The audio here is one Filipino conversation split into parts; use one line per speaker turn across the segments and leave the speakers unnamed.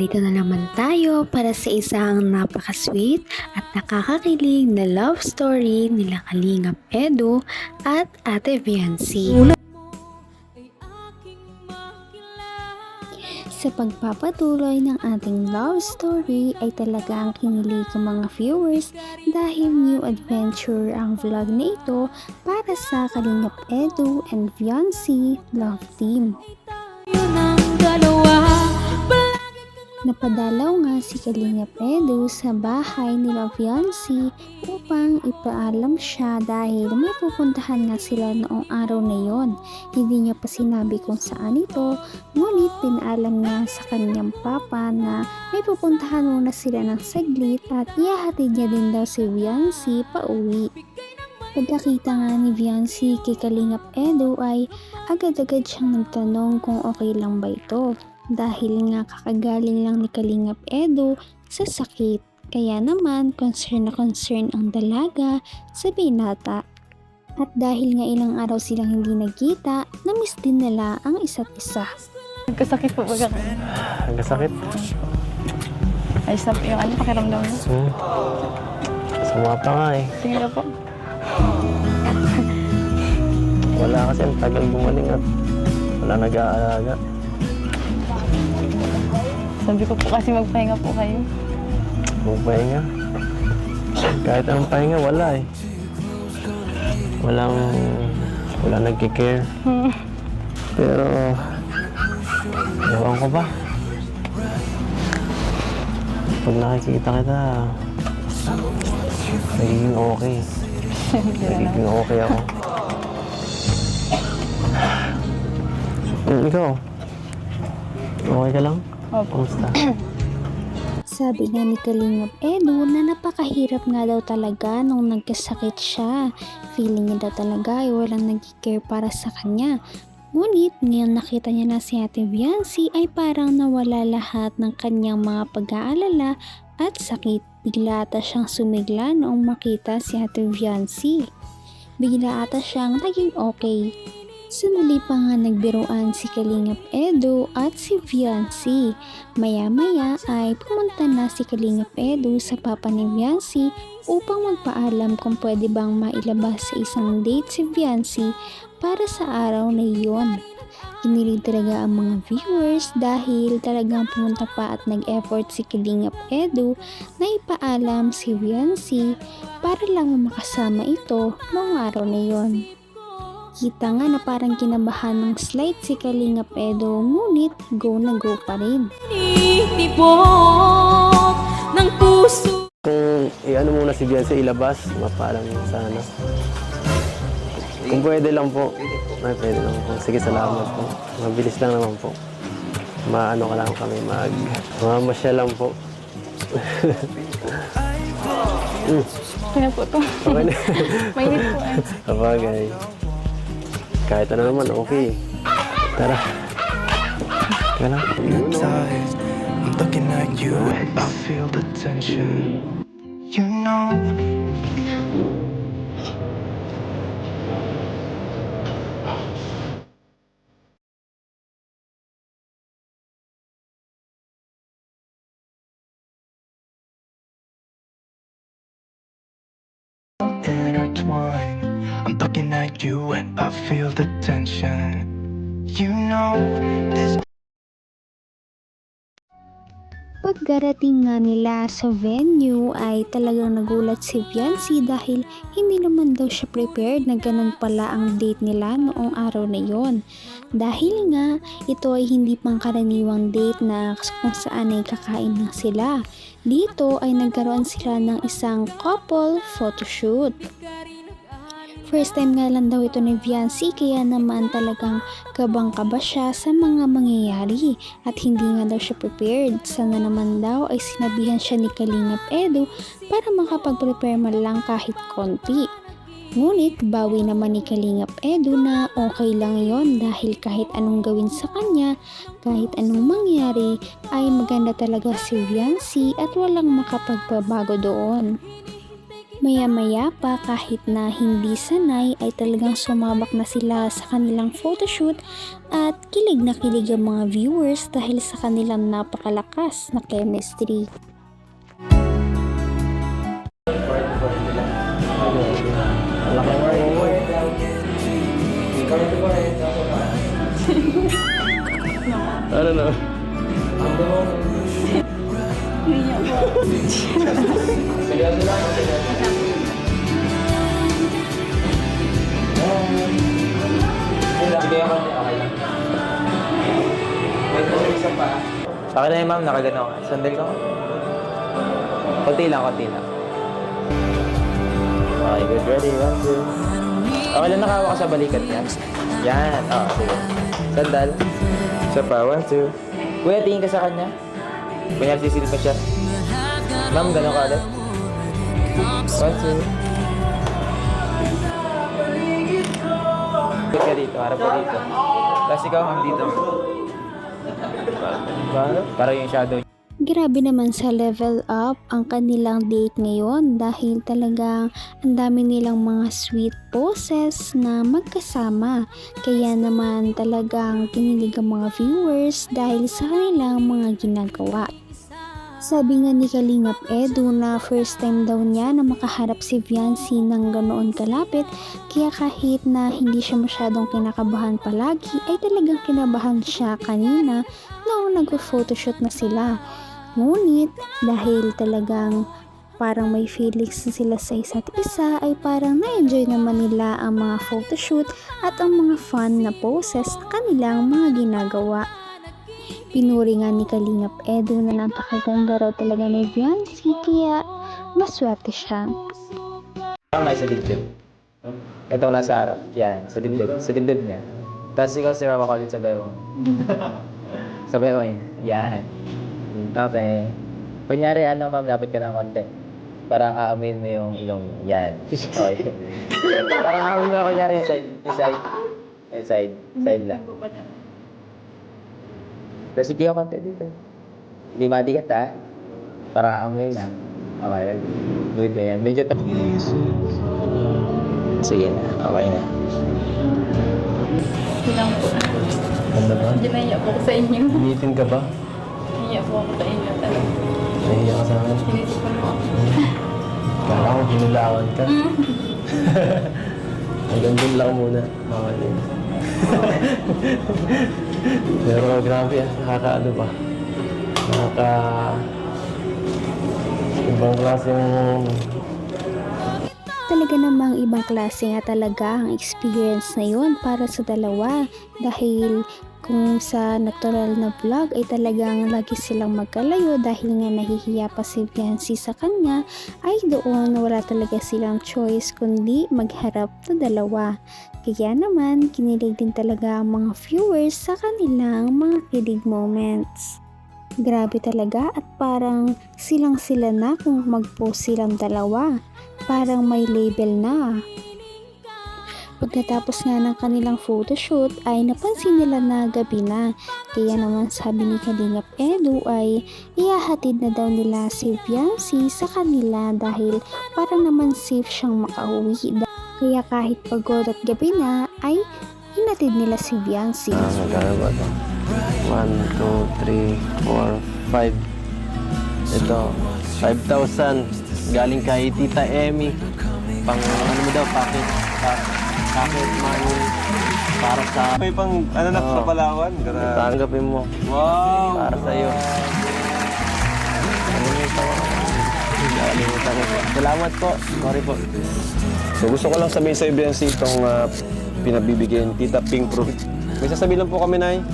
narito na naman tayo para sa isang napaka-sweet at nakakakilig na love story nila Kalingap Edu at Ate Viancy. Sa pagpapatuloy ng ating love story ay talagang kinilig ang mga viewers dahil new adventure ang vlog na ito para sa Kalingap Edu and Viancy Love Team. Napadalaw nga si Kalinga Pedro sa bahay nila Viancy upang ipaalam siya dahil may pupuntahan nga sila noong araw na yon. Hindi niya pa sinabi kung saan ito, ngunit pinaalam niya sa kanyang papa na may pupuntahan muna sila ng saglit at ihahatid niya din daw si Viancy pa uwi. Pagkakita nga ni Viancy kay Kalingap Edo ay agad-agad siyang nagtanong kung okay lang ba ito dahil nga kakagaling lang ni Kalingap Edo sa sakit. Kaya naman concern na concern ang dalaga sa binata. At dahil nga ilang araw silang hindi nagkita, namiss din nila ang isa't isa.
Nagkasakit po ba ka?
Nagkasakit.
Ay, sa yung ano, pakiramdam mo.
Hmm. Sama pa nga eh.
Sige na po.
Wala kasi ang tagal gumaling at wala nag-aalaga.
Sabi ko po kasi magpahinga po kayo.
Huwag pahinga. Kahit anong pahinga, wala eh. Walang, wala nagkikare. Pero, ewan ko ba? Pag nakikita kita, nagiging okay. Nagiging okay ako. Hmm, ikaw? Okay ka lang?
Opo.
Kumusta?
Sabi nga ni Kalingap Edo na napakahirap nga daw talaga nung nagkasakit siya. Feeling niya daw talaga ay walang nag-care para sa kanya. Ngunit ngayon nakita niya na si Ate Viancy ay parang nawala lahat ng kanyang mga pag-aalala at sakit. Bigla ata siyang sumigla noong makita si Ate Viancy. Bigla ata siyang naging okay. Sandali pa nga nagbiruan si Kalingap Edo at si Viancy. Maya-maya ay pumunta na si Kalingap Edo sa papa ni Viancy upang magpaalam kung pwede bang mailabas sa isang date si Viancy para sa araw na iyon. Kinilig talaga ang mga viewers dahil talagang pumunta pa at nag-effort si Kalingap Edo na ipaalam si Viancy para lang makasama ito noong araw na iyon. Kita nga na parang kinabahan ng slight si Kalingap Edo ngunit go na go pa rin.
Tibok ng puso
Kung i-ano muna si Beyonce ilabas, mapaalam sana. Kung pwede lang po. Ay, pwede lang po. Sige, salamat po. Mabilis lang naman po. Maano ka lang kami, mag... Mamamasya lang po.
Kaya po to.
Okay na.
Mainit po eh.
Kapagay. Kahit ano naman, okay. Tara. Teka.
I'm looking at you I feel the tension. You know. I'm looking at you and I feel the tension. You know this
Pagkarating nga nila sa venue ay talagang nagulat si Viancy dahil hindi naman daw siya prepared na ganun pala ang date nila noong araw na yon. Dahil nga ito ay hindi pangkaraniwang date na kung saan ay kakain lang sila. Dito ay nagkaroon sila ng isang couple photoshoot. First time nga lang daw ito ni Viancy kaya naman talagang kabang-kaba siya sa mga mangyayari at hindi nga daw siya prepared. Sana naman daw ay sinabihan siya ni Kalingap Edo para makapag-prepare man lang kahit konti. Ngunit bawi naman ni Kalingap Edo na okay lang yon dahil kahit anong gawin sa kanya, kahit anong mangyari, ay maganda talaga si Viancy at walang makapagbabago doon. Maya-maya pa kahit na hindi sanay ay talagang sumabak na sila sa kanilang photoshoot at kilig na kilig ang mga viewers dahil sa kanilang napakalakas na chemistry.
Ano na?
Sa akin na yun, ma'am. Nakagano ka. Sandal ko. Konti lang, konti lang. Okay, good. Ready? One, two. Okay lang nakawa ka sa balikat yan. Yan. Oh, sige. Sandal. Isa pa. One, two. Kuya, tingin ka sa kanya. Kuya, sisilip pa siya. Ma'am, gano'n ka ulit. One, two. Harap ka dito, harap ka dito. Tapos ikaw, ma'am, dito. Parang yung shadow
Grabe naman sa level up ang kanilang date ngayon dahil talagang ang dami nilang mga sweet poses na magkasama. Kaya naman talagang kinilig ang mga viewers dahil sa kanilang mga ginagawa. Sabi nga ni Kalingap Edu na first time daw niya na makaharap si Viancy ng ganoon kalapit kaya kahit na hindi siya masyadong kinakabahan palagi ay talagang kinabahan siya kanina noong nag-photoshoot na sila. Ngunit dahil talagang parang may feelings na sila sa isa't isa ay parang na-enjoy naman nila ang mga photoshoot at ang mga fun na poses na kanilang mga ginagawa. Pinuri nga ni Kalingap Edu na napakaganda raw talaga ni Viancy kaya maswerte siya.
Ang nasa dibdib. Ito nasa harap. Yan, sa dibdib. Sa dibdib niya. Tapos ikaw si Mama Colin sa bero. sa niya. Yan. Okay. Kunyari, ano ma'am, dapat ka ng konti. Parang aamin mo yung ilong yan. Okay. Parang aamin mo, kunyari, yung side. Yung side. Yung side. Side lang. Tapos sige ako konti dito. Hindi madigat ha. Parang aamin lang. Okay. Good na yan. Medyo Sige na, okay na.
Ilang po.
Ano ba?
Medyo naiya po ako sa inyo.
Umitin ka ba?
Naiya po ako sa inyo talaga.
Nahiya ka sa akin.
Sinisipan mo ako.
Kala ko hinulawan ka. Hanggang dun lang muna. Bawal yun. Pero grabe ah, nakakaano ba? Nakaka... Ibang klaseng...
Talaga namang ibang klase nga talaga ang experience na yun para sa dalawa dahil kung sa natural na vlog ay talagang lagi silang magkalayo dahil nga nahihiya pa si Viancy sa kanya ay doon wala talaga silang choice kundi magharap na dalawa. Kaya naman kinilig din talaga ang mga viewers sa kanilang mga kilig moments. Grabe talaga at parang silang sila na kung mag-post silang dalawa. Parang may label na. Pagkatapos nga ng kanilang photoshoot ay napansin nila na gabi na. Kaya naman sabi ni Kalingap Edu ay ihahatid na daw nila si Viancy sa kanila dahil para naman safe siyang makauwi. Kaya kahit pagod at gabi na ay hinatid nila si Viancy.
Ah, magkano ito? 1, 2, 3, 4, 5. Ito, 5,000. Galing kay Tita Emmy. Pang ano mo daw, pocket, pa- pocket money. Para sa...
May pang ano na
Oo.
sa Palawan? Grabe.
Tanggapin mo.
Wow!
Para sa'yo. Ano yung tawa? Nakalimutan ko. Salamat po. Sorry po.
So gusto ko lang sabihin sa Ibiansi itong uh, pinabibigyan Tita Pink Pro. May sasabihin lang po kami, Nay.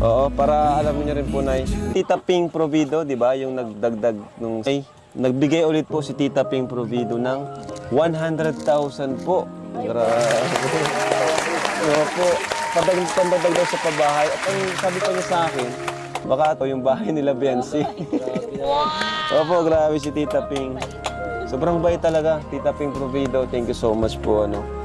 Oo, para alam niyo rin po, Nay. Tita Pink Provido, di ba? Yung nagdagdag nung... Ay, nagbigay ulit po si Tita Pink Provido ng 100,000 po. Grabe. Oo po. Padag pandagdag daw sa pabahay. At ang sabi ko niya sa akin, baka ito yung bahay nila Biancy. Opo, grabe si Tita Ping. Sobrang bait talaga, Tita Ping Provido. Thank you so much po, ano.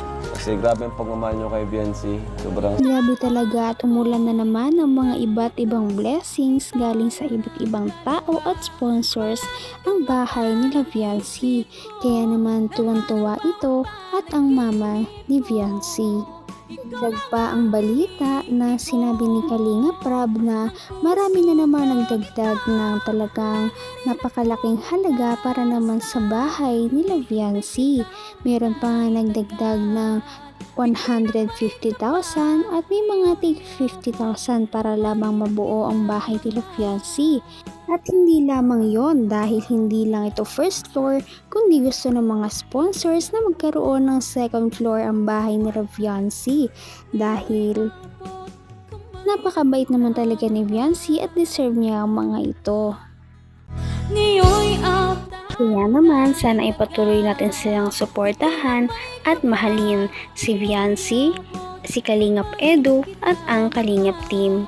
Kasi grabe ang pagmamahal nyo kay Biancy. Sobrang
Grabe talaga at umulan na naman ng mga iba't ibang blessings galing sa iba't ibang tao at sponsors ang bahay ni Viancy. Kaya naman tuwan-tuwa ito at ang mama ni Viancy. Dag pa ang balita na sinabi ni Kalinga Prab na marami na naman nagdagdag ng talagang napakalaking halaga para naman sa bahay ni Viancy. Meron pa nga nagdagdag ng 150,000 at may mga tig 50,000 para lamang mabuo ang bahay ni Fiancé. At hindi lamang yon dahil hindi lang ito first floor kundi gusto ng mga sponsors na magkaroon ng second floor ang bahay ni Fiancé dahil napakabait naman talaga ni Fiancé at deserve niya ang mga ito. Kaya naman, sana ipatuloy natin silang suportahan at mahalin si Viancy, si Kalingap Edu at ang Kalingap Team.